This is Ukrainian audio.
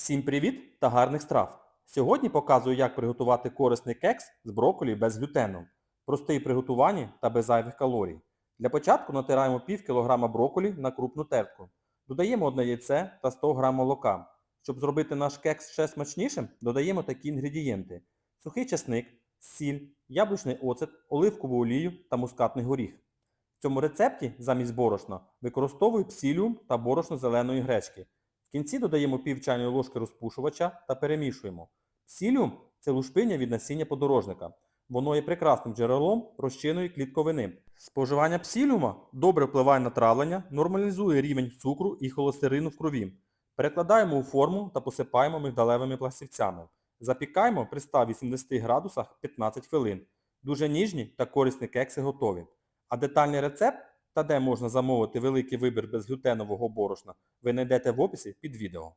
Всім привіт та гарних страв! Сьогодні показую, як приготувати корисний кекс з брокколі без глютену. Простий в приготуванні та без зайвих калорій. Для початку натираємо пів кілограма брокколі на крупну тертку. Додаємо одне яйце та 100 г молока. Щоб зробити наш кекс ще смачнішим, додаємо такі інгредієнти. Сухий чесник, сіль, яблучний оцет, оливкову олію та мускатний горіх. В цьому рецепті замість борошна використовую псіліум та борошно зеленої гречки. В кінці додаємо пів чайної ложки розпушувача та перемішуємо. Псіліум – це лушпиня від насіння подорожника. Воно є прекрасним джерелом розчинної клітковини. Споживання псіліума добре впливає на травлення, нормалізує рівень цукру і холестерину в крові. Перекладаємо у форму та посипаємо мигдалевими пластівцями. Запікаємо при 180 градусах 15 хвилин. Дуже ніжні та корисні кекси готові. А детальний рецепт та де можна замовити великий вибір безглютенового борошна ви знайдете в описі під відео.